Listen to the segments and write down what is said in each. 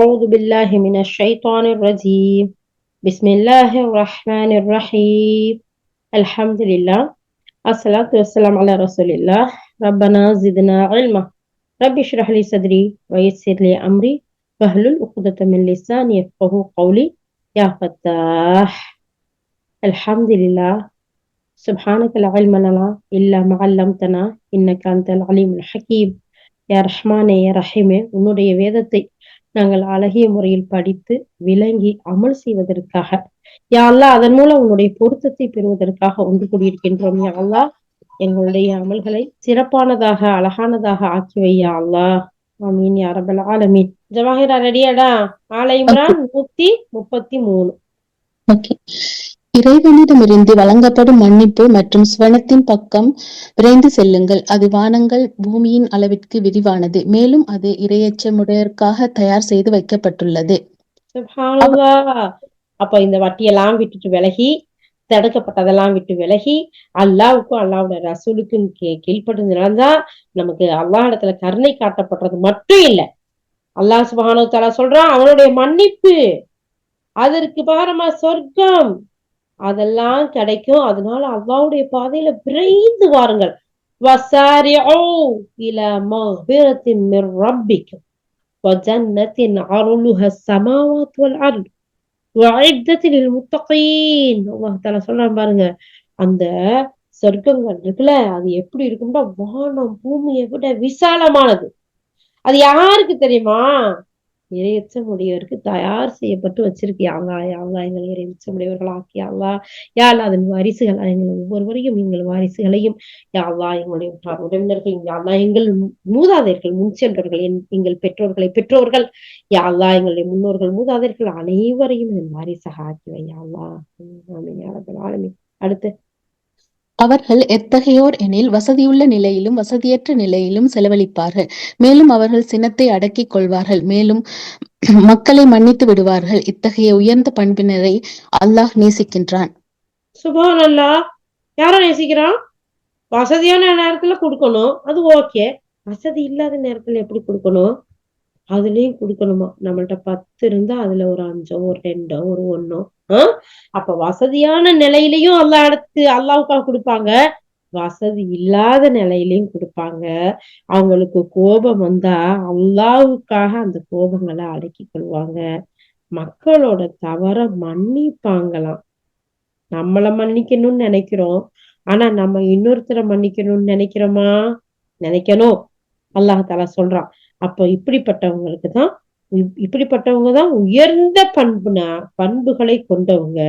أعوذ بالله من الشيطان الرجيم بسم الله الرحمن الرحيم الحمد لله الصلاة والسلام على رسول الله ربنا زدنا علما رب اشرح لي صدري ويسر لي أمري واحلل عقدة من لساني يفقهوا قولي يا فتاح الحمد لله سبحانك لا علم لنا إلا ما علمتنا إنك أنت العليم الحكيم யா ரஹ்மானே யா ரஹீமே உன்னுடைய வேதத்தை நாங்கள் அழகிய முறையில் படித்து விளங்கி அமல் செய்வதற்காக. யாழ்லா அதன் மூலம் உன்னுடைய பொருத்தத்தை பெறுவதற்காக ஒன்று கூடியிருக்கின்றோம். யாழ்லா எங்களுடைய அமல்களை சிறப்பானதாக அழகானதாக ஆக்கி வையா அல்லா ஆமீன் யா ஆலமீன். ஜவாஹிரா ரெடியாடா? ஆலை இம்ரான் நூத்தி முப்பத்தி மூணு. இறைவனிடமிருந்து வழங்கப்படும் மன்னிப்பு மற்றும் சுவனத்தின் பக்கம் விரைந்து செல்லுங்கள். அது வானங்கள் பூமியின் அளவிற்கு விரிவானது மேலும் அது இரையச்சமுடையற்காக தயார் செய்து வைக்கப்பட்டுள்ளது. அப்ப இந்த வட்டியெல்லாம் விட்டுட்டு விலகி தடுக்கப்பட்டதெல்லாம் விட்டு விலகி அல்லாவுக்கும் அல்லாவோட ரசூலுக்கும் கீழ்பட்டதுனால்தான் நமக்கு அல்லா இடத்துல கருணை காட்டப்படுறது மட்டும் இல்லை. அல்லாஹ் சுபானு தலா சொல்றான் அவனுடைய மன்னிப்பு அதற்கு பாரமா சொர்க்கம் அதெல்லாம் கிடைக்கும். அதனால அல்லாவுடைய பாதையில விரைந்து வாருங்கள். பாருங்க அந்த சொர்க்கங்கள் இருக்குல்ல அது எப்படி இருக்கும்னா வானம் பூமியை விட விசாலமானது. அது யாருக்கு தெரியுமா? இறையச்சம் உடையவருக்கு தயார் செய்யப்பட்டு வச்சிருக்கியா? அல்லா யாழ்லா எங்களை இறையச்சம் உடையவர்கள் ஆக்கியாங்களா யாழ்லா அதன் வாரிசுகள் எங்கள் ஒவ்வொருவரையும் எங்கள் வாரிசுகளையும் யாழ்லா எங்களுடைய உற்றார் உறவினர்கள் யாழ்லா எங்கள் மூதாதையர்கள் முன் சென்றவர்கள் எங்கள் பெற்றோர்களை பெற்றோர்கள் யாழ்லா எங்களுடைய முன்னோர்கள் மூதாதையர்கள் அனைவரையும் என் வாரிசாக ஆக்கிவை யாழ்லா அடுத்து அவர்கள் எத்தகையோர் எனில் வசதியுள்ள நிலையிலும் வசதியற்ற நிலையிலும் செலவழிப்பார்கள். மேலும் அவர்கள் சினத்தை அடக்கிக் கொள்வார்கள். மேலும் மக்களை மன்னித்து விடுவார்கள். இத்தகைய உயர்ந்த பண்பினரை அல்லாஹ் நேசிக்கின்றான். சுபான் அல்லா யார நேசிக்கிறான்? வசதியான நேரத்துல கொடுக்கணும். அது ஓகே. வசதி இல்லாத நேரத்துல எப்படி கொடுக்கணும்? அதுலயும் கொடுக்கணுமா? நம்மள்ட்ட பத்து இருந்தா அதுல ஒரு அஞ்சோ ஒரு ரெண்டோ ஒரு ஒன்னோ. அப்ப வசதியான நிலையிலையும் அல்லா இடத்து அல்லாவுக்காக கொடுப்பாங்க. வசதி இல்லாத நிலையிலையும் கொடுப்பாங்க. அவங்களுக்கு கோபம் வந்தா அல்லாவுக்காக அந்த கோபங்களை அடக்கி கொள்வாங்க. மக்களோட தவற மன்னிப்பாங்களாம். நம்மள மன்னிக்கணும்னு நினைக்கிறோம். ஆனா நம்ம இன்னொருத்தரை மன்னிக்கணும்னு நினைக்கிறோமா? நினைக்கணும். அல்லாஹால சொல்றான். அப்ப இப்படிப்பட்டவங்களுக்கு தான் இப்படிப்பட்டவங்க தான் உயர்ந்த பண்புனா பண்புகளை கொண்டவங்க.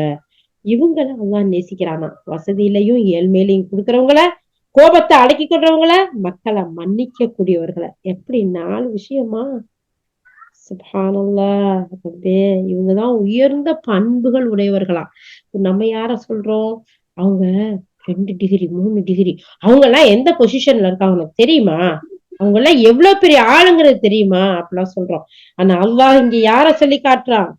இவங்களை அல்லாஹ் நேசிக்கிறானா? வசதியிலையும் ஏழ்மையிலையும் கொடுக்கறவங்கள கோபத்தை அடக்கி கொள்றவங்கள மக்களை மன்னிக்க கூடியவர்களை எப்படி நாலு விஷயமா? சுபானல்லா இவங்கதான் உயர்ந்த பண்புகள் உடையவர்களா. நம்ம யார சொல்றோம்? அவங்க ரெண்டு டிகிரி மூணு டிகிரி அவங்க எல்லாம் எந்த பொசிஷன்ல இருக்காங்க தெரியுமா? அவங்க எல்லாம் எவ்வளவு பெரிய ஆளுங்கிறது தெரியுமா? அப்படிலாம் சொல்றோம். ஆனா அல்லாஹ் இங்க யார சொல்லி காட்டுறான்?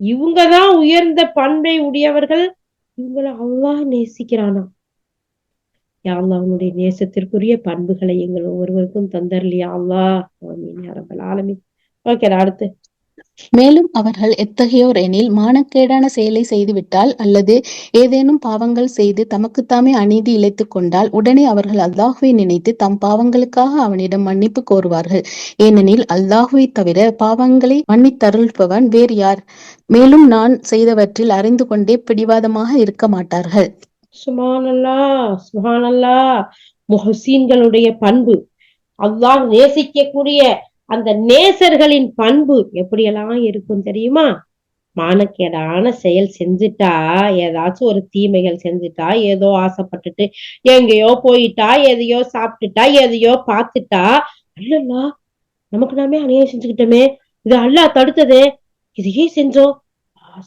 இவங்கதான் உயர்ந்த பண்பை உடையவர்கள். இவங்கள அல்லாஹ் நேசிக்கிறானா? யாழ்லா அவனுடைய நேசத்திற்குரிய பண்புகளை எங்கள் ஒவ்வொருவருக்கும் தந்தரலையா அல்லா ஆமீன். யாரபல் ஓகே அடுத்து. மேலும் அவர்கள் எத்தகையோர் எனில் மானக்கேடான செயலை செய்துவிட்டால் அல்லது ஏதேனும் பாவங்கள் செய்து தமக்குத்தாமே அநீதி இழைத்துக் கொண்டால் உடனே அவர்கள் அல்லாஹுவை நினைத்து தம் பாவங்களுக்காக அவனிடம் மன்னிப்பு கோருவார்கள். ஏனெனில் அல்லாஹுவை தவிர பாவங்களை மன்னித்தருள்பவன் வேறு யார்? மேலும் நான் செய்தவற்றில் அறிந்து கொண்டே பிடிவாதமாக இருக்க மாட்டார்கள். சுமானல்லா சுமானல்லா முஹசீன்களுடைய பண்பு. அல்லாஹ் நேசிக்கக்கூடிய அந்த நேசர்களின் பண்பு எப்படியெல்லாம் இருக்கும் தெரியுமா? மானக்கேடான செயல் செஞ்சுட்டா ஏதாச்சும் ஒரு தீமைகள் செஞ்சுட்டா ஏதோ ஆசைப்பட்டுட்டு எங்கேயோ போயிட்டா எதையோ சாப்பிட்டுட்டா எதையோ பார்த்துட்டா அல்லல்லா நமக்கு நாமே அநியாயம் செஞ்சுக்கிட்டோமே இது அல்லா தடுத்ததே இதையே செஞ்சோம்.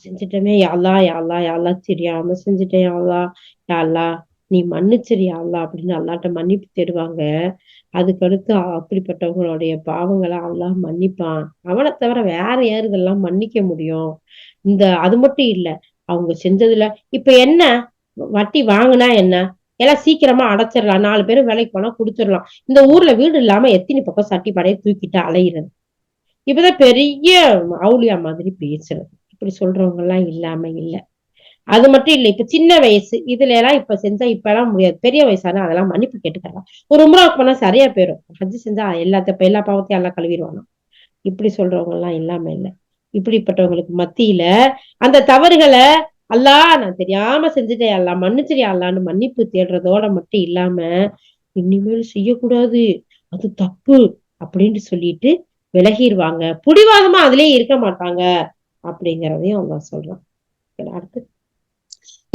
செஞ்சுட்டோமே யாழ்லா யாழ்லா யாழ்லா தெரியாம செஞ்சுட்டேன் யாழ்லா யாழ்லா நீ மன்னிச்சிரு யாழ்லா அப்படின்னு அல்லாட்ட மன்னிப்பு தேடுவாங்க. அதுக்கடுத்து அப்படிப்பட்டவங்களுடைய பாவங்களை அல்லாஹ் மன்னிப்பான். அவனை தவிர வேற யார் இதெல்லாம் மன்னிக்க முடியும்? இந்த அது மட்டும் இல்ல அவங்க செஞ்சதுல இப்ப என்ன? வட்டி வாங்கினா என்ன? எல்லாம் சீக்கிரமா அடைச்சிடலாம். நாலு பேரும் வேலைக்கு போனா குடிச்சிடலாம் இந்த ஊர்ல வீடு இல்லாம எத்தனை பக்கம் சட்டி படையை தூக்கிட்டு அலையிறது. இப்பதான் பெரிய அவுளியா மாதிரி பேசுறது. இப்படி சொல்றவங்க எல்லாம் இல்லாம இல்ல. அது மட்டும் இல்ல இப்ப சின்ன வயசு இதுல எல்லாம் இப்ப செஞ்சா இப்ப எல்லாம் முடியாது பெரிய வயசானா அதெல்லாம் மன்னிப்பு கேட்டுக்கலாம் ஒரு உம்ராவுக்கு போனா சரியா போயிடும் ஹஜ் செஞ்சா எல்லாத்த எல்லா பாவத்தையும் எல்லாம் கழுவிடுவானா? இப்படி சொல்றவங்க எல்லாம் இல்லாம இல்ல. இப்படிப்பட்டவங்களுக்கு மத்தியில அந்த தவறுகளை அல்லா நான் தெரியாம செஞ்சுட்டேன் அல்லா மன்னிச்சிரியா அல்லான்னு மன்னிப்பு தேடுறதோட மட்டும் இல்லாம இனிமேல் செய்யக்கூடாது. அது தப்பு அப்படின்னு சொல்லிட்டு விலகிடுவாங்க புடிவாதமா அதுலயே இருக்க மாட்டாங்க அப்படிங்கிறதையும் அவங்க சொல்றான். அடுத்து.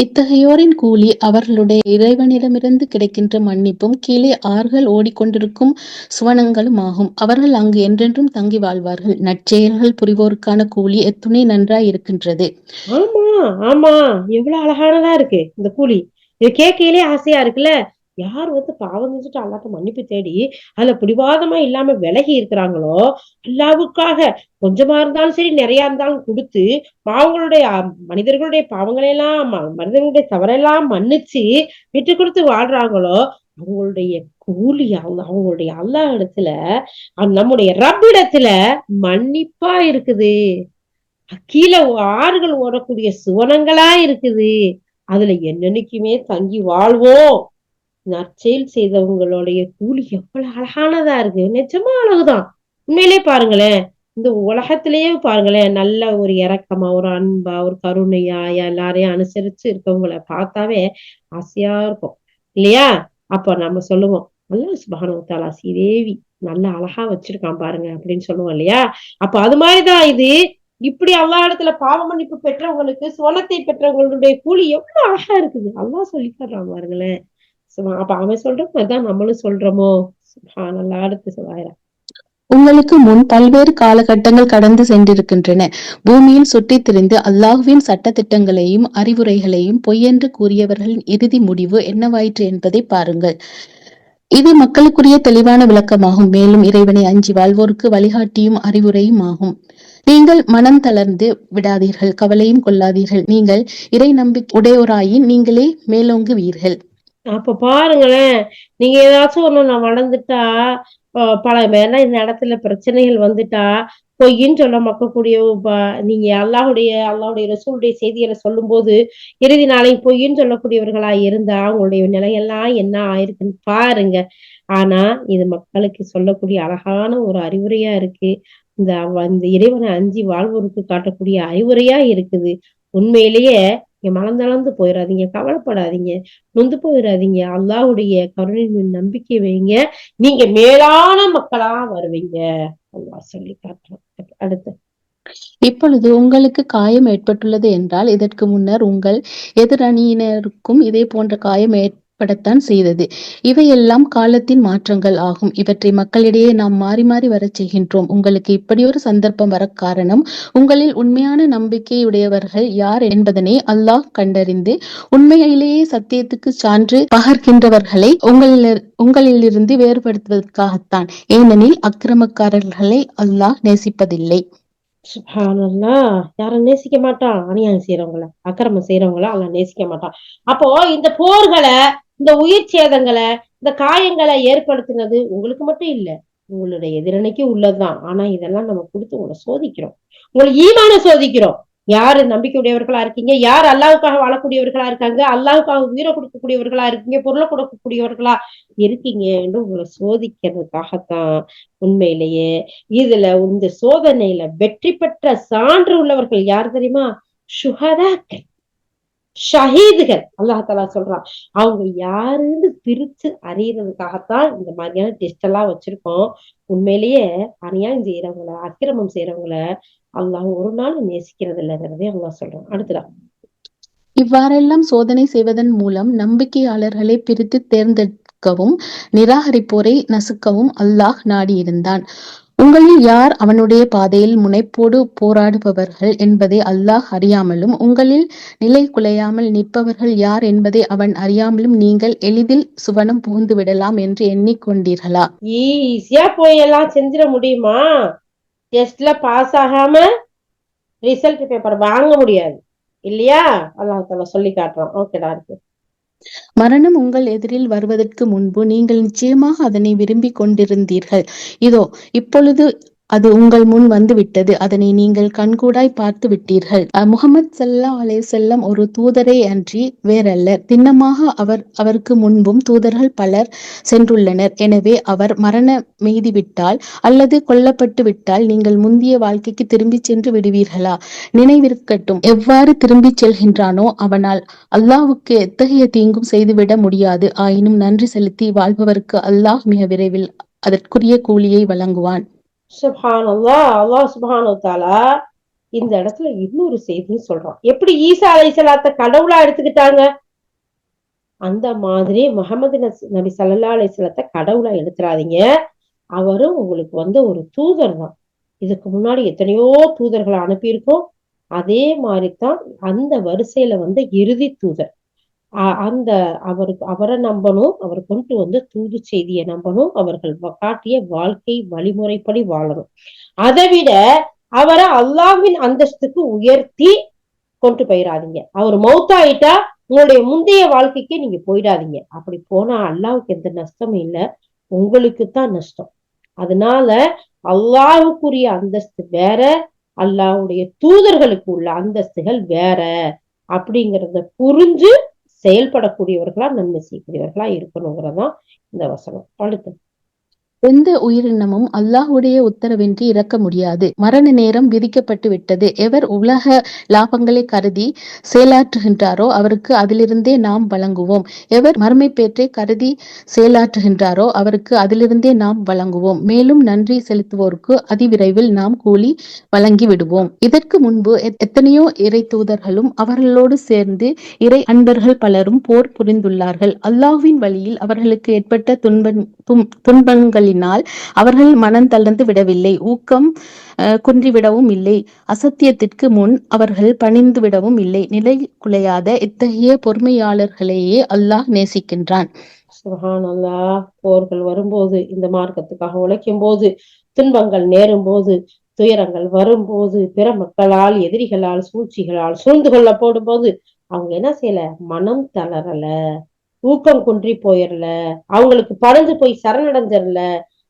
இத்தகையோரின் கூலி அவர்களுடைய இறைவனிடமிருந்து கிடைக்கின்ற மன்னிப்பும் கீழே ஆறுகள் ஓடிக்கொண்டிருக்கும் சுவனங்களும் ஆகும் அவர்கள் அங்கு என்றென்றும் தங்கி வாழ்வார்கள். நற்செயல்கள் புரிவோருக்கான கூலி எத்துணை நன்றாய் இருக்கின்றது ஆமா ஆமா. எவ்வளவு அழகானதா இருக்கு இந்த கூலி. இது கேட்கையிலே ஆசையா இருக்குல்ல? யார் வந்து பாவம் செஞ்சுட்டு அல்லாட்ட மன்னிப்பு தேடி அதுல பிடிவாதமா இல்லாம விலகி இருக்கிறாங்களோ அல்லாவுக்காக கொஞ்சமா இருந்தாலும் சரி நிறைய இருந்தாலும் கொடுத்து பாவங்களுடைய மனிதர்களுடைய பாவங்களை எல்லாம் மனிதர்களுடைய தவறெல்லாம் மன்னிச்சு விட்டு கொடுத்து வாழ்றாங்களோ அவங்களுடைய கூலி அவங்க அவங்களுடைய அல்லா இடத்துல நம்முடைய ரப் இடத்துல மன்னிப்பா இருக்குது. கீழே ஆறுகள் ஓடக்கூடிய சுவனங்களா இருக்குது. அதுல என்னன்னைக்குமே தங்கி வாழ்வோம். நற்செயல் செய்தவங்களுடைய கூலி எவ்வளவு அழகானதா இருக்கு. நிஜமா அழகுதான். உண்மையிலே பாருங்களேன். இந்த உலகத்திலேயே பாருங்களேன். நல்ல ஒரு இரக்கமா ஒரு அன்பா ஒரு கருணையா எல்லாரையும் அனுசரிச்சு இருக்கவங்கள பார்த்தாவே ஆசையா இருக்கும். இல்லையா? அப்ப நம்ம சொல்லுவோம் நல்லா சுபகானுத்தாலா ஸ்ரீதேவி நல்லா அழகா வச்சிருக்கான் பாருங்க அப்படின்னு சொல்லுவோம் இல்லையா? அப்ப அது மாதிரிதான் இது. இப்படி அல்லா இடத்துல பாவ மன்னிப்பு பெற்றவங்களுக்கு சுவனத்தை பெற்றவங்களுடைய கூலி எவ்வளவு அழகா இருக்குது. அல்லா சொல்லி தர்றான் பாருங்களேன். அப்ப அவன் சொல்றோம் அதான் நம்மளும் சொல்றோமோ? நல்லா அடுத்து உங்களுக்கு முன் பல்வேறு காலகட்டங்கள் கடந்து சென்றிருக்கின்றன. பூமியில் சுற்றித் திரிந்து அல்லாஹுவின் சட்டத்திட்டங்களையும் அறிவுரைகளையும் பொய்யென்று கூறியவர்களின் இறுதி முடிவு என்னவாயிற்று என்பதை பாருங்கள். இது மக்களுக்குரிய தெளிவான விளக்கமாகும். மேலும் இறைவனை அஞ்சி வாழ்வோருக்கு வழிகாட்டியும் அறிவுரையும் ஆகும் நீங்கள் மனம் தளர்ந்து விடாதீர்கள் கவலையும் கொள்ளாதீர்கள். நீங்கள் இறை நம்பிக்கை உடையோராயின் நீங்களே மேலோங்குவீர்கள். அப்ப பாருங்களேன். நீங்க ஏதாச்சும் ஒண்ணு நான் வளர்ந்துட்டா பல வேலை இந்த இடத்துல பிரச்சனைகள் வந்துட்டா பொய்ன்னு சொல்ல மக்கக்கூடிய நீங்க அல்லாஹுடைய அல்லாஹுடைய ரசூலுடைய செய்திகளை சொல்லும்போது இறுதி நாளை பொய்ன்னு சொல்லக்கூடியவர்களா இருந்தா உங்களுடைய நிலையெல்லாம் என்ன ஆயிருக்குன்னு பாருங்க. ஆனா இது மக்களுக்கு சொல்லக்கூடிய அழகான ஒரு அறிவுரையா இருக்கு. இந்த இந்த இறைவனை அஞ்சு வாழ்வோருக்கு காட்டக்கூடிய அறிவுரையா இருக்குது. உண்மையிலேயே நீங்க மலர்ந்தளர்ந்து போயிடாதீங்க கவலைப்படாதீங்க நொந்து போயிடாதீங்க அல்லாவுடைய கருணையின் நம்பிக்கை வைங்க. நீங்க மேலான மக்களா வருவீங்க. அல்லா சொல்லி காட்டுறோம் அடுத்து. இப்பொழுது உங்களுக்கு காயம் ஏற்பட்டுள்ளது என்றால் இதற்கு முன்னர் உங்கள் எதிரணியினருக்கும் இதே போன்ற காயம் ஏற்படத்தான் செய்தது. இவையெல்லாம் காலத்தின் மாற்றங்கள் ஆகும். இவற்றை மக்களிடையே நாம் மாறி மாறி வரச் செய்கின்றோம். உங்களுக்கு இப்படியொரு சந்தர்ப்பம் வர காரணம் உங்களில் உண்மையான நம்பிக்கையுடையவர்கள் யார் என்பதனை அல்லாஹ் கண்டறிந்து உண்மையிலேயே சத்தியத்துக்கு சான்று பகர்கின்றவர்களை உங்களில் உங்களிலிருந்து வேறுபடுத்துவதற்காகத்தான். ஏனெனில் அக்கிரமக்காரர்களை அல்லாஹ் நேசிப்பதில்லை. யாரும் நேசிக்க மாட்டான். அநியாயம் செய்யறவங்கள அக்கிரமம் செய்யறவங்கள அவன் நேசிக்க மாட்டான். அப்போ இந்த போர்களை இந்த உயிர் சேதங்களை இந்த காயங்களை ஏற்படுத்தினது உங்களுக்கு மட்டும் இல்ல உங்களுடைய எதிரணிக்கு உள்ளதுதான். ஆனா இதெல்லாம் நம்ம கொடுத்து உங்களை சோதிக்கிறோம். உங்களை ஈமான சோதிக்கிறோம். யாரு நம்பிக்கையுடையவர்களா இருக்கீங்க? யார் அல்லாவுக்காக வாழக்கூடியவர்களா இருக்காங்க? அல்லாவுக்காக உயிரை கொடுக்கக்கூடியவர்களா இருக்கீங்க? பொருளை கொடுக்கக்கூடியவர்களா இருக்கீங்க என்று உங்களை சோதிக்கிறதுக்காகத்தான் உண்மையிலேயே இதுல இந்த சோதனையில வெற்றி பெற்ற சான்று உள்ளவர்கள் யார் தெரியுமா? சுகதாக்கள் ஷஹீதுகள். அல்லாஹ் சொல்றான். அவங்க யாருன்னு பிரிச்சு அறியறதுக்காகத்தான் இந்த மாதிரியான டெஸ்ட் எல்லாம் வச்சிருக்கோம். உண்மையிலேயே அநியாயம் செய்யறவங்கள அக்கிரமம் செய்யறவங்கள அல்லாஹ் ஒரு நாள் நேசிக்கிறது இல்லைங்கிறதே அல்லாஹ் சொல்றான். அடுத்ததா? இவ்வாறெல்லாம் சோதனை செய்வதன் மூலம் நம்பிக்கையாளர்களை பிரித்து தேர்ந்தெடுக்கவும் நிராகரிப்போரை நசுக்கவும் அல்லாஹ் நாடியிருந்தான். உங்களில் யார் அவனுடைய பாதையில் முனைப்போடு போராடுபவர்கள் என்பதை அல்லாஹ் அறியாமலும் உங்களில் நிலை குலையாமல் நிற்பவர்கள் யார் என்பதை அவன் அறியாமலும் நீங்கள் எளிதில் சுவனம் புகுந்து விடலாம் என்று எண்ணிக்கொண்டீர்களா? ஈஸியா போய் எல்லாம் செஞ்சிட முடியுமா? டெஸ்ட்ல பாஸ் ஆகாம ரிசல்ட் பேப்பர் வாங்க முடியாது. இல்லையா? அல்லாஹ் சொல்லி காட்டுறான். ஓகேடா இருக்கு. மரணம் உங்கள் எதிரில் வருவதற்கு முன்பு நீங்கள் நிச்சயமாக அதனை விரும்பிக் கொண்டிருந்தீர்கள். இதோ இப்பொழுது அது உங்கள் முன் வந்துவிட்டது. அதனை நீங்கள் கண்கூடாய் பார்த்து விட்டீர்கள் அஹ் முகமது சல்லா அலே செல்லம் ஒரு தூதரே அன்றி வேறல்ல திண்ணமாக அவர் அவருக்கு முன்பும் தூதர்கள் பலர் சென்றுள்ளனர். எனவே அவர் மரண மெய்திவிட்டால் அல்லது கொல்லப்பட்டு விட்டால் நீங்கள் முந்திய வாழ்க்கைக்கு திரும்பி சென்று விடுவீர்களா? நினைவிருக்கட்டும். எவ்வாறு திரும்பிச் செல்கின்றானோ அவனால் அல்லாவுக்கு எத்தகைய தீங்கும் செய்துவிட முடியாது. ஆயினும் நன்றி செலுத்தி வாழ்பவருக்கு அல்லாஹ் மிக விரைவில் அதற்குரிய கூலியை வழங்குவான். சுபானல்லா அல்லாஹ் சுபானு தாலா இந்த இடத்துல இன்னொரு செய்தியும் சொல்றான். எப்படி ஈசா அலைஹிஸ்ஸலாத்த கடவுளா எடுத்துக்கிட்டாங்க? அந்த மாதிரி முகமது நஸ்- நபி சல்லா அலைஹி கடவுளா எடுத்துறாதீங்க. அவரும் உங்களுக்கு வந்து ஒரு தூதர் தான். இதுக்கு முன்னாடி எத்தனையோ தூதர்களை அனுப்பியிருக்கோம். அதே மாதிரி தான் அந்த வரிசையில வந்து இறுதி தூதர். அந்த அவருக்கு அவரை நம்பணும் அவர் கொண்டு வந்த தூது செய்தியை நம்பணும் அவர்கள் காட்டிய வாழ்க்கை வழிமுறைப்படி வாழணும். அதை விட அவரை அல்லாஹ்வின் அந்தஸ்துக்கு உயர்த்தி கொண்டு போயிடாதீங்க அவர் மௌத்தாயிட்டா உங்களுடைய முந்தைய வாழ்க்கைக்கு நீங்க போயிடாதீங்க. அப்படி போனா அல்லாவுக்கு எந்த நஷ்டமும் இல்லை. உங்களுக்கு தான் நஷ்டம். அதனால அல்லாவுக்குரிய அந்தஸ்து வேற அல்லாஹ்வுடைய தூதர்களுக்கு உள்ள அந்தஸ்துகள் வேற அப்படிங்கிறத புரிஞ்சு செயல்படக்கூடியவர்களா நன்மை செய்யக்கூடியவர்களா இருக்கணுங்கிறதான் இந்த வசனம். அடுத்து எந்த உயிரினமும் அல்லாஹுடைய உத்தரவின்றி இறக்க முடியாது. மரண நேரம் விதிக்கப்பட்டு விட்டது. எவர் உலக லாபங்களை கருதி செயலாற்றுகின்றாரோ அவருக்கு அதிலிருந்தே நாம் வழங்குவோம். எவர் மறுமை பேற்றை கருதி செயலாற்றுகின்றாரோ அவருக்கு அதிலிருந்தே நாம் வழங்குவோம். மேலும் நன்றி செலுத்துவோருக்கு அதிவிரைவில் நாம் கூலி வழங்கி விடுவோம் இதற்கு முன்பு எத்- எத்தனையோ இறை தூதர்களும் அவர்களோடு சேர்ந்து இறை அன்பர்கள் பலரும் போர் புரிந்துள்ளார்கள். அல்லாஹ்வின் வழியில் அவர்களுக்கு ஏற்பட்ட துன்பம் தும்- துன்பங்களினால் அவர்கள் மனம் தளர்ந்து விடவில்லை. ஊக்கம் குன்றிவிடவும் இல்லை. அசத்தியத்திற்கு முன் அவர்கள் பணிந்து விடவும் இல்லை. நிலை குலையாத இத்தகைய பொறுமையாளர்களையே அல்லாஹ் நேசிக்கின்றான். சுபஹானல்லாஹ் போர்கள் வரும்போது இந்த மார்க்கத்துக்காக உழைக்கும் போது துன்பங்கள் நேரும் போது துயரங்கள் வரும்போது பிற மக்களால் எதிரிகளால் சூழ்ச்சிகளால் சூழ்ந்து கொள்ளப்படும் போது அவங்க என்ன செய்யல? மனம் தளரல. ஊக்கம் குன்றி போயிடல அவங்களுக்கு பறந்து போய் சரணடைஞ்சிடல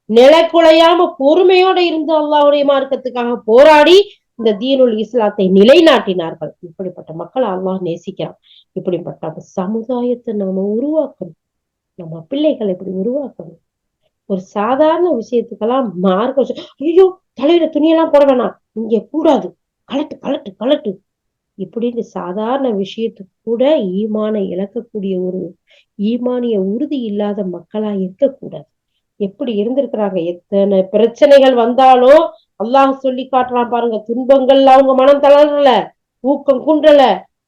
நிலைக்குலையாம பொறுமையோட இருந்து அல்லாவுடைய மார்க்கத்துக்காக போராடி இந்த தீனுல் இஸ்லாத்தை நிலைநாட்டினார்கள். இப்படிப்பட்ட மக்களை அல்லாஹ் நேசிக்கிறான். இப்படிப்பட்ட சமுதாயத்தை நாம உருவாக்கணும். நம்ம பிள்ளைகளை இப்படி உருவாக்கணும். ஒரு சாதாரண விஷயத்துக்கெல்லாம் மார்க்கம் ஐயோ தலையில துணியெல்லாம் போட வேணாம். இங்க கூடாது. கலட்டு கலட்டு கலட்டு இப்படின்னு சாதாரண விஷயத்துக்கு கூட ஈமானை இழக்கக்கூடிய ஒரு ஈமானிய உறுதி இல்லாத மக்களா இருக்கக்கூடாது. எப்படி இருந்திருக்கிறாங்க? எத்தனை பிரச்சனைகள் வந்தாலும் அல்லாஹ் சொல்லி காட்டுறான் பாருங்க. துன்பங்கள் அவங்க மனம் தளரல ஊக்கம் குன்றல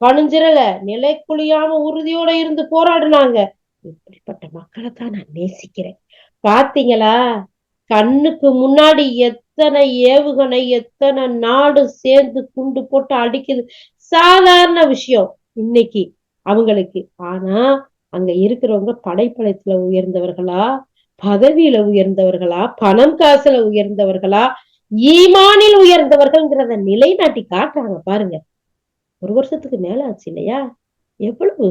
பணிஞ்சிரல நிலைக்குழியாம உறுதியோட இருந்து போராடினாங்க. இப்படிப்பட்ட மக்களை தான் நான் நேசிக்கிறேன். பாத்தீங்களா? கண்ணுக்கு முன்னாடி எத்தனை ஏவுகணை எத்தனை நாடு சேர்ந்து குண்டு போட்டு அடிக்குது. சாதாரண விஷயம் இன்னைக்கு அவங்களுக்கு. ஆனா அங்க இருக்கிறவங்க படைப்படைத்துல உயர்ந்தவர்களா பதவியில உயர்ந்தவர்களா பணம் காசுல உயர்ந்தவர்களா ஈமானில் உயர்ந்தவர்கள்ங்கிறத நிலைநாட்டி காட்டுறாங்க பாருங்க. ஒரு வருஷத்துக்கு மேல ஆச்சு இல்லையா? எவ்வளவு?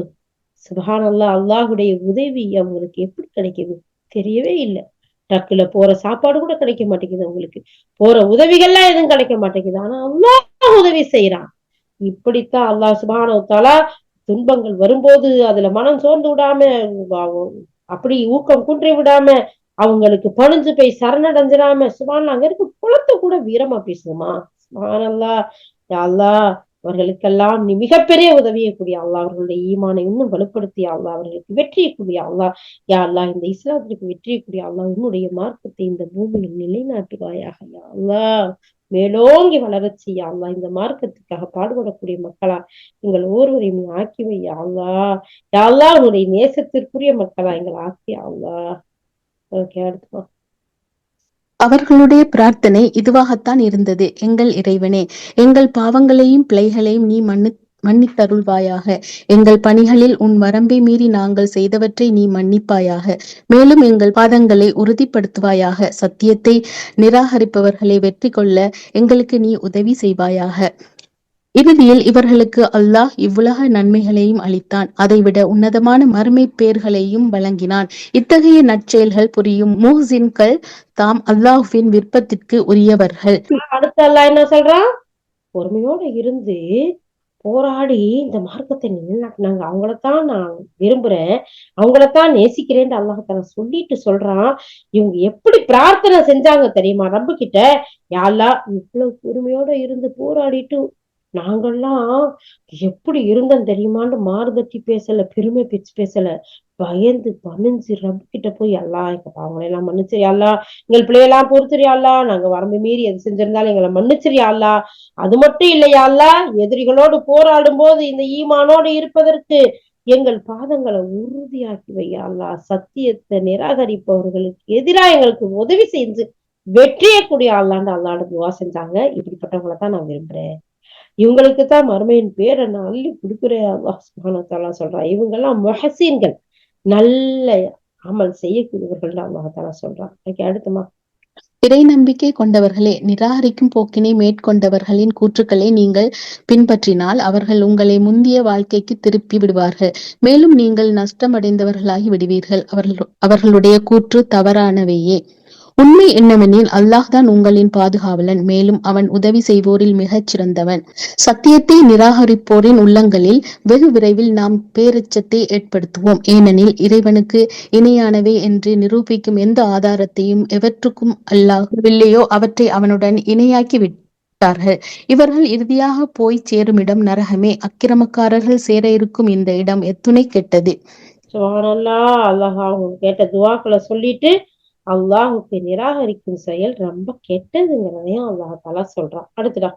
சுபஹானல்லா அல்லாஹுடைய உதவி அவங்களுக்கு எப்படி கிடைக்குது? தெரியவே இல்லை. டக்குல போற சாப்பாடு கூட கிடைக்க மாட்டேங்குது அவங்களுக்கு. போற உதவிகள்லாம் எதுவும் கிடைக்க மாட்டேங்குது. ஆனா அல்லாஹ் உதவி செய்யறான் இப்படித்தான் அல்லாஹ் சுபானவத்தாலா துன்பங்கள் வரும்போது அதுல மனம் சோர்ந்து விடாம அப்படி ஊக்கம் குன்றி விடாம அவங்களுக்கு பணிஞ்சு போய் சரணடைஞ்சிடாம சுபான் அங்க இருக்க குளத்தை கூட வீரமா பேசுமா சுபானல்லா அல்லா அவர்களுக்கெல்லாம் நீ மிகப்பெரிய உதவியை கூடிய அல்லா அவர்களுடைய ஈமானை இன்னும் வலுப்படுத்திய அல்லா அவர்களுக்கு வெற்றியை கூடிய அல்லா யா அல்லாஹ் இந்த இஸ்லாத்திற்கு வெற்றியை கூடிய அல்லாஹ் உன்னுடைய மார்க்கத்தை இந்த பூமியில் நிலைநாட்டுவாயாக யா அல்லா மேலோங்கி வளரச் செய்ய அல்லாஹ் இந்த மார்க்கத்துக்காக பாடுபடக்கூடிய மக்களா எங்கள் ஒருவரையும் நீ ஆக்கி வை அல்லா யாழ்லா உன்னுடைய நேசத்திற்குரிய மக்களா எங்களை ஆக்கி அல்லா ஓகே அடுத்துமா அவர்களுடைய பிரார்த்தனை இதுவாகத்தான் இருந்தது. எங்கள் இறைவனே எங்கள் பாவங்களையும் பிழைகளையும் நீ மன்னித்து மன்னித்தருள்வாயாக. எங்கள் பணிகளில் உன் வரம்பை மீறி நாங்கள் செய்தவற்றை நீ மன்னிப்பாயாக. மேலும் எங்கள் பாதங்களை உறுதிப்படுத்துவாயாக. சத்தியத்தை நிராகரிப்பவர்களை வெற்றி கொள்ள எங்களுக்கு நீ உதவி செய்வாயாக. இறுதியில் இவர்களுக்கு அல்லாஹ் இவ்வுலக நன்மைகளையும் அளித்தான். அதைவிட உன்னதமான மறுமை பேர்களையும் வழங்கினான். இத்தகைய நற்செயல்கள் புரியும் மூஹ்சின்கள் தாம் அல்லாஹ்வின் விருப்பத்திற்கு உரியவர்கள். அடுத்த அல்லாஹ் என்ன சொல்றான்? பொறுமையோட இருந்து போராடி இந்த மார்க்கத்தை நிலைநாட்டினாங்க. அவங்களத்தான் நான் விரும்புறேன். அவங்களத்தான் நேசிக்கிறேன்னு அல்லாஹால சொல்லிட்டு சொல்றான். இவங்க எப்படி பிரார்த்தனை செஞ்சாங்க தெரியுமா? ரப்பு கிட்ட யாழ்லா இவ்வளவு பொறுமையோட இருந்து போராடிட்டு நாங்கெல்லாம் எப்படி இருந்தோம் தெரியுமான்னு மாறுதட்டி பேசல பெருமை பேச்சு பேசல. பயந்து பணிஞ்சு ரப்பு கிட்ட போய் எல்லாம் எங்க பாவங்களை எல்லாம் மன்னிச்சிரியா அல்லா. எங்கள் பிள்ளையெல்லாம் பொறுத்துறியாளா அல்லா. நாங்க வரம்பு மீறி எது செஞ்சிருந்தாலும் எங்களை மன்னிச்சிரியா அல்லா. அது மட்டும் இல்லையா அல்லா. எதிரிகளோடு போராடும் போது இந்த ஈமானோடு இருப்பதற்கு எங்கள் பாதங்களை உறுதியாக்கி வையாளா சத்தியத்தை நிராகரிப்பவர்களுக்கு எதிராக எங்களுக்கு உதவி செஞ்சு வெற்றியக்கூடிய அல்லாண்டு அல்லாண்டு துவா செஞ்சாங்க. இப்படிப்பட்டவங்களை தான் நான் விரும்புறேன். இவங்களுக்கு தான் மறுமையின் பேரை நான் அள்ளி கொடுக்குறேன் சொல்றான். இவங்க எல்லாம் மொஹசீன்கள் நல்ல அமல் செய்யக்கூடியவர்கள் அல்லாஹாலா சொல்றான். ஓகே அடுத்துமா இறை நம்பிக்கை கொண்டவர்களே நிராகரிக்கும் போக்கினை மேற்கொண்டவர்களின் கூற்றுக்களை நீங்கள் பின்பற்றினால் அவர்கள் உங்களை முந்திய வாழ்க்கைக்கு திருப்பி விடுவார்கள். மேலும் நீங்கள் நஷ்டமடைந்தவர்களாகி விடுவீர்கள். அவர்கள் அவர்களுடைய கூற்று தவறானவையே. உண்மை என்னவெனில் அல்லாஹ் தான் உங்களின் பாதுகாவலன் மேலும் அவன் உதவி செய்வோரில் மிகச் சிறந்தவன். சத்தியத்தை நிராகரிப்போரின் உள்ளங்களில் வெகு விரைவில் நாம் பேரச்சத்தை ஏற்படுத்துவோம். ஏனெனில் இறைவனுக்கு இணையானவை என்று நிரூபிக்கும் எந்த ஆதாரத்தையும் எவற்றுக்கும் அல்லாஹ்வில்லையோ அவற்றை அவனுடன் இணையாக்கி விட்டார்கள் இவர்கள் இறுதியாக போய் சேரும் இடம் நரகமே. அக்கிரமக்காரர்கள் சேர இருக்கும் இந்த இடம் எத்துணை கெட்டது. அல்லாஹ் அவங்க கேட்ட துவாக்களை சொல்லிட்டு அல்லாஹுக்கு நிராகரிக்கும் செயல் ரொம்ப கெட்டதுங்கிறதையும் அல்லாஹாலா சொல்றான். அடுத்துடா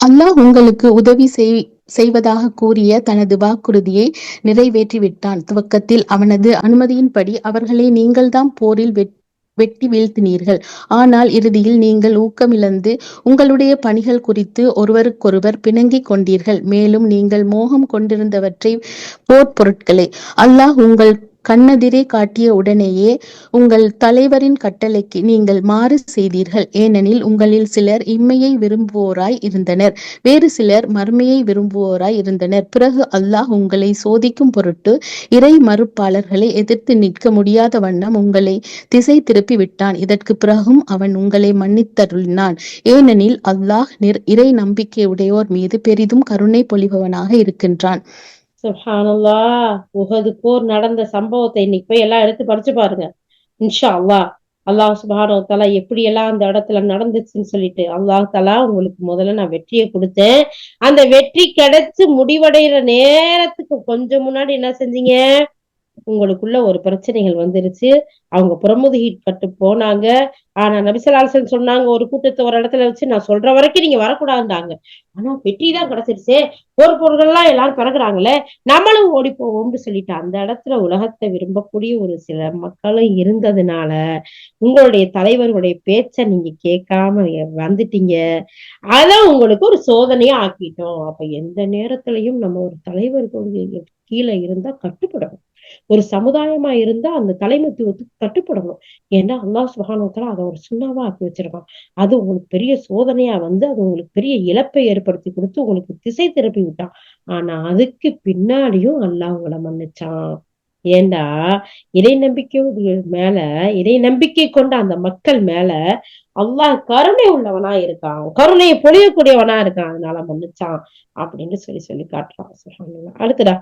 அல்லாஹ் உங்களுக்கு உதவி செய் செய்வதாக கூறிய தனது வாக்குறுதியை நிறைவேற்றி விட்டான் துவக்கத்தில் அவனது அனுமதியின்படி அவர்களை நீங்கள்தான் போரில் வெட் வெட்டி வீழ்த்தினீர்கள். ஆனால் இறுதியில் நீங்கள் ஊக்கமிழந்து உங்களுடைய பணிகள் குறித்து ஒருவருக்கொருவர் பிணங்கிக் கொண்டீர்கள். மேலும் நீங்கள் மோகம் கொண்டிருந்தவற்றை போர் பொருட்களை அல்லாஹ் உங்கள் கண்ணெதிரே காட்டிய உடனேயே உங்கள் தலைவரின் கட்டளைக்கு நீங்கள் மாறு செய்தீர்கள். ஏனெனில் உங்களில் சிலர் இம்மையை விரும்புவோராய் இருந்தனர். வேறு சிலர் மறுமையை விரும்புவோராய் இருந்தனர். பிறகு அல்லாஹ் உங்களை சோதிக்கும் பொருட்டு இறை மறுப்பாளர்களை எதிர்த்து நிற்க முடியாத வண்ணம் உங்களை திசை திருப்பி விட்டான். இதற்கு பிறகும் அவன் உங்களை மன்னித்தருளினான். ஏனெனில் அல்லாஹ் நிர் இறை நம்பிக்கையுடையோர் மீது பெரிதும் கருணை பொழிபவனாக இருக்கின்றான். சுஹானல்லா உகது போர் நடந்த சம்பவத்தை இன்னைக்கு போய் எல்லாம் எடுத்து படிச்சு பாருங்க. இன்ஷா அல்லாஹ் அல்லாஹ் சுபானோ தலா எப்படி எல்லாம் அந்த இடத்துல நடந்துச்சுன்னு சொல்லிட்டு அல்லாஹ் தலா உங்களுக்கு முதல்ல நான் வெற்றியை கொடுத்தேன். அந்த வெற்றி கிடைச்சு முடிவடைகிற நேரத்துக்கு கொஞ்சம் முன்னாடி என்ன செஞ்சீங்க? உங்களுக்குள்ள ஒரு பிரச்சனைகள் வந்துருச்சு. அவங்க புறமுதுகிட்டு பட்டு போனாங்க. ஆனா நபிசலாசன் சொன்னாங்க ஒரு கூட்டத்தை ஒரு இடத்துல வச்சு நான் சொல்ற வரைக்கும் நீங்க வரக்கூடாதுண்டாங்க ஆனா வெற்றி தான் கிடைச்சிருச்சே. போர் பொருள்கள்லாம் எல்லாரும் பிறகுறாங்களே நம்மளும் ஓடி போவோம்னு சொல்லிட்டு அந்த இடத்துல உலகத்தை விரும்பக்கூடிய ஒரு சில மக்களும் இருந்ததுனால உங்களுடைய தலைவர்களுடைய பேச்ச நீங்க கேட்காம வந்துட்டீங்க. அதான் உங்களுக்கு ஒரு சோதனையா ஆக்கிட்டோம். அப்ப எந்த நேரத்திலையும் நம்ம ஒரு தலைவர்களுடைய கீழே இருந்தா கட்டுப்படணும். ஒரு சமுதாயமா இருந்தா அந்த தலைமைத்துவத்துக்கு கட்டுப்படணும். ஏன்னா அல்லா சுகானத்துல அதை ஒரு சுண்ணாவா ஆக்கி வச்சிருக்கான். அது உங்களுக்கு பெரிய சோதனையா வந்து அது உங்களுக்கு பெரிய இழப்பை ஏற்படுத்தி கொடுத்து உங்களுக்கு திசை திருப்பி விட்டான். ஆனா அதுக்கு பின்னாடியும் அல்லாஹ் உங்களை மன்னிச்சான். ஏண்டா இறை நம்பிக்கை மேல இறை நம்பிக்கை கொண்ட அந்த மக்கள் மேல அல்லாஹ் கருணை உள்ளவனா இருக்கான். கருணையை பொழியக்கூடியவனா இருக்கான். அதனால மன்னிச்சான். அப்படின்னு சொல்லி சொல்லி காட்டுறான். அடுத்துடா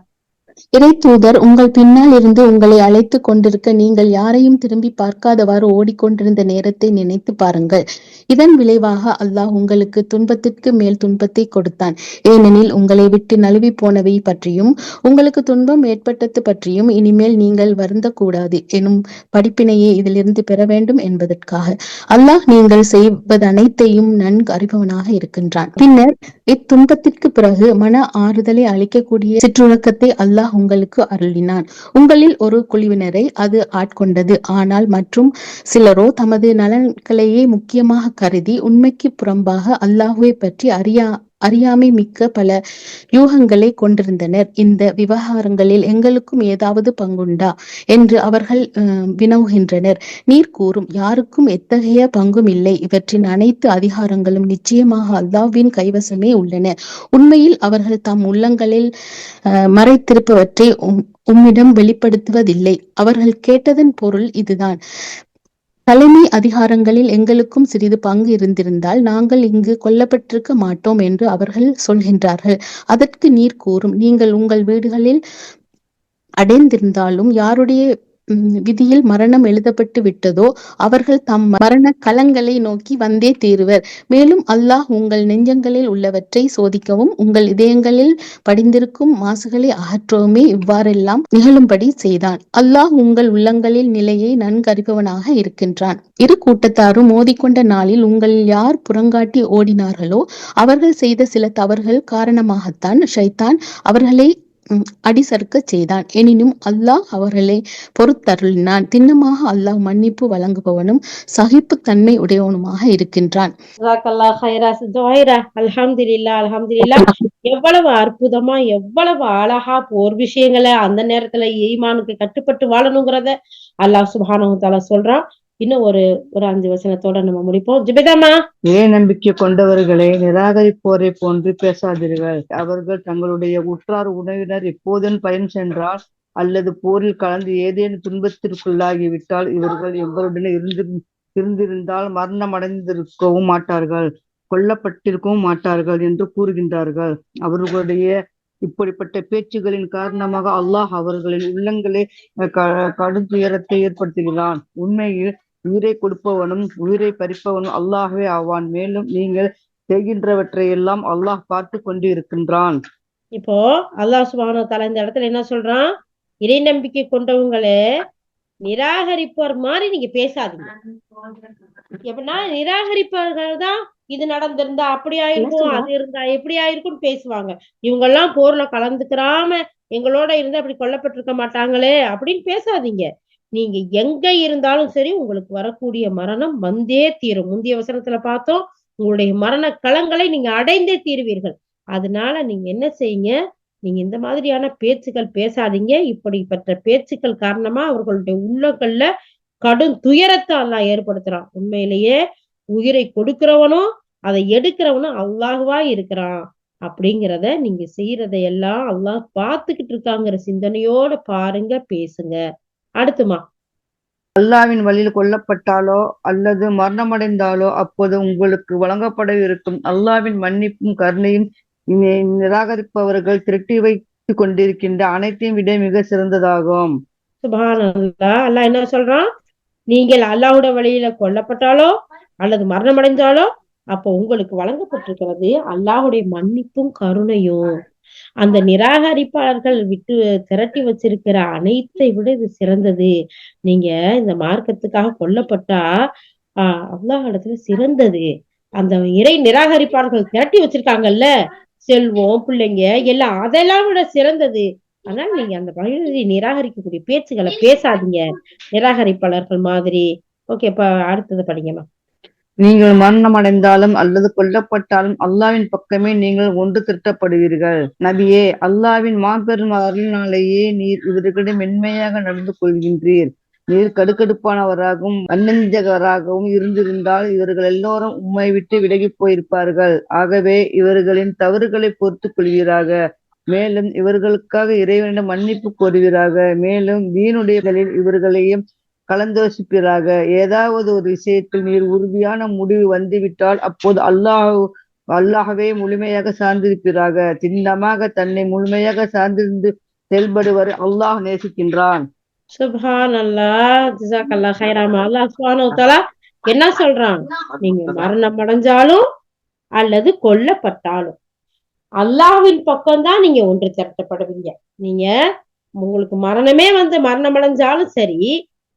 இறை தூதர் உங்கள் பின்னால் இருந்து உங்களை அழைத்து கொண்டிருக்க நீங்கள் யாரையும் திரும்பி பார்க்காதவாறு ஓடிக்கொண்டிருந்த நேரத்தை நினைத்து பாருங்கள். இதன் விளைவாக அல்லாஹ் உங்களுக்கு துன்பத்திற்கு மேல் துன்பத்தை கொடுத்தான். ஏனெனில் உங்களை விட்டு நழுவி போனவை பற்றியும் உங்களுக்கு துன்பம் ஏற்பட்டது பற்றியும் இனிமேல் நீங்கள் வருந்த கூடாது எனும் படிப்பினையை இதிலிருந்து பெற வேண்டும் என்பதற்காக. அல்லாஹ் நீங்கள் செய்வது அனைத்தையும் நன்கு அறிபவனாக இருக்கின்றான். பின்னர் இத்துன்பத்திற்கு பிறகு மன ஆறுதலை அளிக்கக்கூடிய சிற்றுழக்கத்தை அல்லாஹ் உங்களுக்கு அருளினான். உங்களில் ஒரு குழுவினரை அது ஆட்கொண்டது. ஆனால் மற்றும் சிலரோ தமது நலன்களையே முக்கியமாக கருதி உண்மைக்கு புறம்பாக அல்லாஹுவை பற்றி அறியா அறியாமை மிக்க பல யூகங்களை கொண்டிருந்தனர். இந்த விவகாரங்களில் எங்களுக்கும் ஏதாவது பங்குண்டா? என்று அவர்கள் வினவுகின்றனர். நீர் கூறும் யாருக்கும் எத்தகைய பங்கும் இல்லை இவற்றின் அனைத்து அதிகாரங்களும் நிச்சயமாக அல்லாவின் கைவசமே உள்ளன. உண்மையில் அவர்கள் தம் உள்ளங்களில் அஹ், மறைத்திருப்பவற்றை உம்- உம்மிடம் வெளிப்படுத்துவதில்லை. அவர்கள் கேட்டதன் பொருள் இதுதான். தலைமை அதிகாரங்களில் எங்களுக்கும் சிறிது பங்கு இருந்திருந்தால் நாங்கள் இங்கு கொல்லப்பட்டிருக்க மாட்டோம் என்று அவர்கள் சொல்கின்றார்கள். அதற்கு நீர் கூறும் நீங்கள் உங்கள் வீடுகளில் அடைந்திருந்தாலும் யாருடைய விதியில் மரணம் எழுதப்பட்டு விட்டதோ அவர்கள் தம் மரண கலங்களை நோக்கி வந்தே தீருவர். மேலும் அல்லாஹ் உங்கள் நெஞ்சங்களில் உள்ளவற்றை சோதிக்கவும் உங்கள் இதயங்களில் படிந்திருக்கும் மாசுகளை அகற்றவுமே இவ்வாறெல்லாம் நிகழும்படி செய்தான். அல்லாஹ் உங்கள் உள்ளங்களில் நிலையை நன்கறிபவனாக இருக்கின்றான். இரு கூட்டத்தாரும் மோதிக்கொண்ட நாளில் உங்களில் யார் புறங்காட்டி ஓடினார்களோ அவர்கள் செய்த சில தவறுகள் காரணமாகத்தான் ஷைத்தான் அவர்களை அடிசறுக்க செய்தான். எனினும் அல்லாஹ் அவர்களை பொறுத்தருளினான். திண்ணமாக அல்லாஹ் மன்னிப்பு வழங்குபவனும் சகிப்பு தன்மை உடையவனுமாக இருக்கின்றான். ஜஸாக்கல்லா ஹைரா எவ்வளவு அற்புதமா எவ்வளவு அழகா போர் விஷயங்களை அந்த நேரத்துல ஈமானுக்கு கட்டுப்பட்டு வாழணுங்கிறத அல்லாஹ் சுபானு தஆலா சொல்றான். இன்னும் ஒரு ஒரு அஞ்சு வசனத்தோட நம்ம முடிப்போம். ஜிபிதாமா இறை நம்பிக்கை கொண்டவர்களை நிராகரிப்போரை போன்று பேசாதீர்கள். அவர்கள் தங்களுடைய உற்றார் உணவினர் எப்போதும் பயன் சென்றால் அல்லது போரில் கலந்து ஏதேனும் துன்பத்திற்குள்ளாகிவிட்டால் இவர்கள் எவருடனே இருந்து இருந்திருந்தால் மரணம் அடைந்திருக்கவும் மாட்டார்கள் கொல்லப்பட்டிருக்கவும் மாட்டார்கள் என்று கூறுகின்றார்கள். அவர்களுடைய இப்படிப்பட்ட பேச்சுகளின் காரணமாக அல்லாஹ் அவர்களின் உள்ளங்களே க- கடும் துயரத்தை ஏற்படுத்துகிறான். உண்மையில் உயிரை கொடுப்பவனும் உயிரை பறிப்பவனும் அல்லாஹ்வே ஆவான். மேலும் நீங்கள் செய்கின்றவற்றை எல்லாம் அல்லாஹ் பார்த்து கொண்டு இருக்கின்றான் இப்போ அல்லாஹ் சுப்ஹானஹு தஆலா இந்த இடத்துல என்ன சொல்றான்? இறை நம்பிக்கை கொண்டவங்களே நிராகரிப்பவர் மாதிரி நீங்க பேசாதீங்க. எப்படின்னா நிராகரிப்பவர்கள் தான் இது நடந்திருந்தா அப்படி ஆயிருக்கும் அது இருந்தா எப்படி ஆயிருக்கும்னு பேசுவாங்க. இவங்க எல்லாம் போர்ல கலந்துக்கிறாம எங்களோட இருந்து அப்படி கொல்லப்பட்டிருக்க மாட்டாங்களே அப்படின்னு பேசாதீங்க. நீங்க எங்க இருந்தாலும் சரி உங்களுக்கு வரக்கூடிய மரணம் வந்தே தீரும். முந்தைய வசனத்துல பார்த்தோம் உங்களுடைய மரண களங்களை நீங்க அடைந்தே தீருவீர்கள். அதனால நீங்க என்ன செய்யுங்க? நீங்க இந்த மாதிரியான பேச்சுக்கள் பேசாதீங்க. இப்படிப்பட்ட பேச்சுக்கள் காரணமா அவர்களுடைய உள்ளங்கள்ல கடும் துயரத்தை அல்லாஹ் ஏற்படுத்துறான். உண்மையிலேயே உயிரை கொடுக்கிறவனும் அதை எடுக்கிறவனும் அல்லாஹுவா இருக்கிறான். அப்படிங்கிறத நீங்க செய்யறதையெல்லாம் அல்லாஹ் பார்த்துக்கிட்டு இருக்காங்கிற சிந்தனையோட பாருங்க பேசுங்க. அடுத்துமா? அல்லாவின் வழியில் கொல்லப்பட்டாலோ அல்லது மரணமடைந்தாலோ அப்போது உங்களுக்கு வழங்கப்படவிருக்கும் அல்லாவின் மன்னிப்பும் கருணையும் நிராகரிப்பவர்கள் திரட்டி வைத்துக் கொண்டிருக்கின்ற அனைத்தையும் விட மிக சிறந்ததாகும். அல்லாஹ் என்ன சொல்றான்? நீங்கள் அல்லாஹ்வுட வழியில கொல்லப்பட்டாலோ அல்லது மரணமடைந்தாலோ அப்போ உங்களுக்கு வழங்கப்பட்டிருக்கிறது அல்லாஹ்வுடைய மன்னிப்பும் கருணையும். அந்த நிராகரிப்பாளர்கள் விட்டு திரட்டி வச்சிருக்கிற அனைத்தை விட இது சிறந்தது. நீங்க இந்த மார்க்கத்துக்காக கொல்லப்பட்டா ஆஹ் அல்லாஹ் இடத்துல சிறந்தது. அந்த இறை நிராகரிப்பாளர்கள் திரட்டி வச்சிருக்காங்கல்ல செல்வம் பிள்ளைங்க எல்லாம் அதெல்லாம் விட சிறந்தது. ஆனால் நீங்க அந்த வழியை நிராகரிக்கக்கூடிய பேச்சுகளை பேசாதீங்க. நிராகரிப்பாளர்கள் மாதிரி. ஓகே இப்ப அடுத்தது படிங்கம்மா. நீங்கள் மரணமடைந்தாலும் அல்லது கொல்லப்பட்டாலும் அல்லாவின் பக்கமே நீங்கள் ஒன்று திருட்டப்படுவீர்கள். நபியே அல்லாவின் மாபெரும் அருளினாலேயே நீர் இவர்களிடம் மென்மையாக நடந்து கொள்கின்றீர். நீர் கடுக்கடுப்பானவராகவும் அன்னஞ்சகராகவும் இருந்திருந்தால் இவர்கள் எல்லோரும் உம்மை விட்டு விலகிப் போயிருப்பார்கள். ஆகவே இவர்களின் தவறுகளை பொறுத்துக் கொள்வீராக. மேலும் இவர்களுக்காக இறைவனிடம் மன்னிப்பு கோருவீராக. மேலும் வீணுடையகளில் இவர்களையும் கலந்தோசிப்பீராக. ஏதாவது ஒரு விஷயத்தில் நீர் உறுதியான முடிவு வந்துவிட்டால் அப்போது அல்லாஹ் அல்லாஹவே முழுமையாக சார்ந்திருப்பீராக. திண்ணமாக தன்னை முழுமையாக சார்ந்திருந்து செயல்படுவர் அல்லாஹ் நேசிக்கின்றான். சுப்ஹான் அல்லாஹ் ஜிசாக்கல்லா ஹைராமா அல்லாஹ் என்ன சொல்றான்? நீங்க மரணம் அடைஞ்சாலும் அல்லது கொல்லப்பட்டாலும். அல்லாஹ்வின் பக்கம்தான் நீங்க ஒன்று திரட்டப்படுவீங்க. நீங்க உங்களுக்கு மரணமே வந்து மரணம் அடைஞ்சாலும் சரி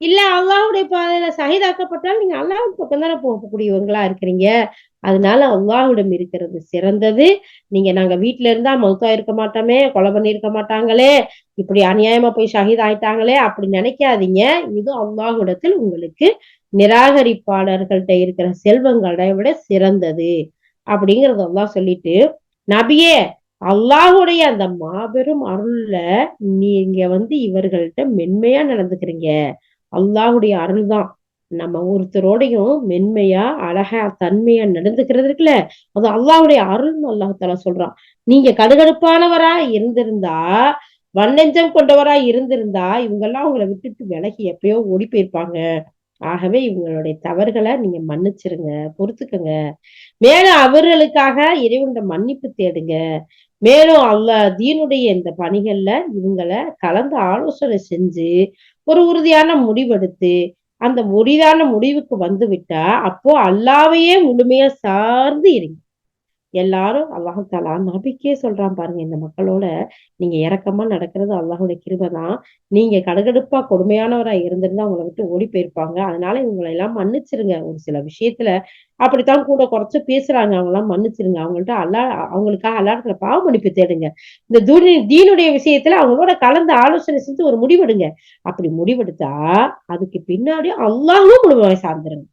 இல்ல அல்லாஹுடைய பாதையில சகிதாக்கப்பட்டாலும் நீங்க அல்லாஹ்வின் பக்கம் தானே போகக்கூடியவங்களா இருக்கிறீங்க. அதனால அல்லாஹுடம் இருக்கிறது சிறந்தது. நீங்க நாங்க வீட்டுல இருந்தா மௌத்தா இருக்க மாட்டோமே கொலை பண்ணியிருக்க மாட்டாங்களே இப்படி அநியாயமா போய் ஷஹீத் ஆயிட்டாங்களே அப்படி நினைக்காதீங்க. இது அல்லாஹுடத்தில் உங்களுக்கு நிராகரிப்பாளர்கள்ட்ட இருக்கிற செல்வங்களை விட சிறந்தது. அப்படிங்கறத அல்லாஹ் சொல்லிட்டு நபியே அல்லாஹுடைய அந்த மாபெரும் அருள்ல நீங்க வந்து இவர்கள்ட்ட மென்மையா நடந்துக்கிறீங்க. அல்லாஹுடைய அருள் தான். நம்ம ஒருத்தரோடையும் மென்மையா அழகா தன்மையா நடந்துக்கிறது இருக்குல்ல அது அல்லாஹுடைய அருள்னு அல்லாஹால சொல்றான். நீங்க கடுகடுப்பானவரா இருந்திருந்தா வன்னெஞ்சம் கொண்டவரா இருந்திருந்தா இவங்கெல்லாம் உங்களை விட்டுட்டு விலகி எப்பயோ ஓடி போயிருப்பாங்க. ஆகவே இவங்களுடைய தவறுகளை நீங்க மன்னிச்சிருங்க பொறுத்துக்கங்க. மேலும் அவர்களுக்காக இறைவனோட மன்னிப்பு தேடுங்க. மேலும் அல்ல தீனுடைய இந்த பணிகள்ல இவங்களை கலந்து ஆலோசனை செஞ்சு ஒரு உறுதியான முடிவெடுத்து அந்த உறுதியான முடிவுக்கு வந்து விட்டா அப்போ அல்லாவையே முழுமையா சார்ந்து இருங்க. எல்லாரும் அல்லாஹு தாலா நபிக்கே சொல்றான் பாருங்க இந்த மக்களோட நீங்க இறக்கமா நடக்கிறது அல்லாஹுடைய கிருபை தான் நீங்க கடுகடுப்பா கொடுமையானவரா இருந்திருந்தா அவங்கள விட்டு ஓடி போயிருப்பாங்க. அதனால இவங்களை எல்லாம் மன்னிச்சிருங்க. ஒரு சில விஷயத்துல அப்படித்தான் கூட குறைச்சு பேசுறாங்க. அவங்க எல்லாம் மன்னிச்சிருங்க. அவங்கள்ட்ட அல்லா அவங்களுக்காக அல்லாடத்துல பாவ மன்னிப்பு தேடுங்க. இந்த தூணி தீனுடைய விஷயத்துல அவங்களோட கலந்து ஆலோசனை செஞ்சு ஒரு முடிவெடுங்க. அப்படி முடிவெடுத்தா அதுக்கு பின்னாடி அல்லாஹும் முழுமையாக சார்ந்துருங்க.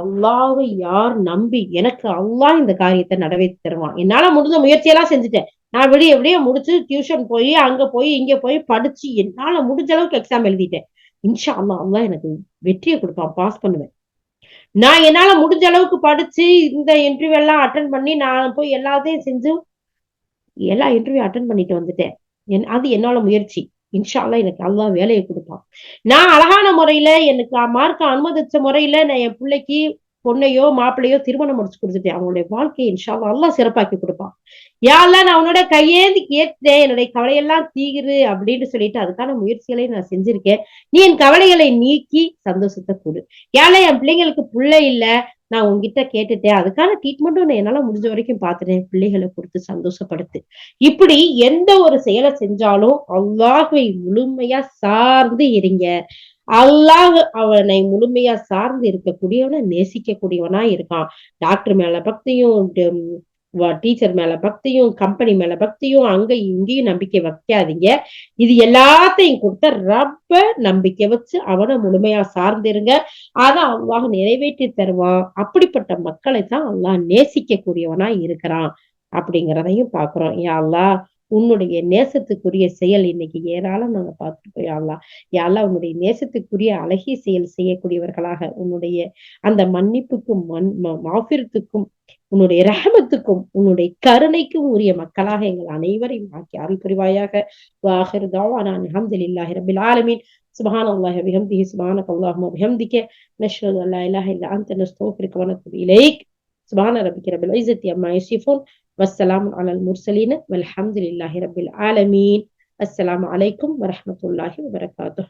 அல்லாவை யார் நம்பி எனக்கு அல்லாஹ் இந்த காரியத்தை நடவேற்றி தருவான். என்னால முடிஞ்ச முயற்சியெல்லாம் செஞ்சுட்டேன். நான் வெளியே எப்படியே முடிச்சு டியூஷன் போய் அங்க போய் இங்க போய் படிச்சு என்னால முடிஞ்ச அளவுக்கு எக்ஸாம் எழுதிட்டேன். இன்ஷா அல்லா அல்லா எனக்கு வெற்றியை கொடுப்பான். பாஸ் பண்ணுவேன். நான் என்னால முடிஞ்ச அளவுக்கு படிச்சு இந்த இன்டர்வியூ எல்லாம் அட்டன் பண்ணி நான் போய் எல்லாத்தையும் செஞ்சு எல்லா இன்டர்வியூ அட்டன் பண்ணிட்டு வந்துட்டேன். என் அது என்னோட முயற்சி. இன்ஷால்லா எனக்கு அல்லா வேலையை கொடுப்பான். நான் அழகான முறையில எனக்கு மார்க்க அனுமதிச்ச முறையில நான் என் பிள்ளைக்கு பொண்ணையோ மாப்பிள்ளையோ திருமணம் முடிச்சு கொடுத்துட்டேன். அவங்களுடைய வாழ்க்கையை இன்ஷால்லா அல்லா சிறப்பாக்கி கொடுப்பான். யாரெல்லாம் நான் உன்னோட கையேந்தி கேட்டேன். என்னுடைய கவலையெல்லாம் தீகிரு அப்படின்னு சொல்லிட்டு அதுக்கான முயற்சிகளை நான் செஞ்சிருக்கேன். நீ என் கவலைகளை நீக்கி சந்தோஷத்தை கொடு. யாரெல்லாம் என் பிள்ளைங்களுக்கு பிள்ளை இல்ல. நான் உங்ககிட்ட கேட்டுட்டேன். அதுக்கான ட்ரீட்மெண்ட்டும் நான் என்னால முடிஞ்ச வரைக்கும் பார்த்துட்டேன். பிள்ளைகளை கொடுத்து சந்தோஷப்படுத்து. இப்படி எந்த ஒரு செயலை செஞ்சாலும் அல்லாஹை முழுமையா சார்ந்து இருங்க. அல்லாஹ் அவனை முழுமையா சார்ந்து இருக்கக்கூடியவனை நேசிக்கக்கூடியவனா இருக்கான். டாக்டர் மேல பக்தியும் டீச்சர் மேல பக்தியும் கம்பெனி மேல பக்தியும் அங்க இங்கேயும் நம்பிக்கை வைக்காதீங்க. இது எல்லாத்தையும் கொடுத்த ரப்ப நம்பிக்கை வச்சு அவனை முழுமையா சார்ந்திருங்க. அதை அல்லாஹ் நிறைவேற்றி தருவான். அப்படிப்பட்ட மக்களை தான் அல்லாஹ் நேசிக்க கூடியவனா இருக்கிறான். அப்படிங்கிறதையும் பாக்குறோம் யா அல்லாஹ் உன்னுடைய நேசத்துக்குரிய செயல் இன்னைக்கு ஏராளம் நாங்க பார்த்துட்டு போய் அல்லா யாழ்லா உன்னுடைய நேசத்துக்குரிய அழகிய செயல் செய்யக்கூடியவர்களாக உன்னுடைய அந்த மன்னிப்புக்கும் மண் மாபிரத்துக்கும் உன்னுடைய ரஹமத்துக்கும் உன்னுடைய கருணைக்கும் உரிய மக்களாக எங்கள் அனைவரையும் ஆக்கி அருள் புரிவாயாக வாஹிர் தாவானா அல்ஹம்துலில்லாஹி ரபில் ஆலமீன் سبحان الله وبحمده سبحانك اللهم وبحمدك نشهد ان لا اله الا انت نستغفرك ونتوب اليك سبحان ربك رب العزه عما يصفون والسلام على المرسلين والحمد لله رب العالمين. السلام عليكم ورحمة الله وبركاته.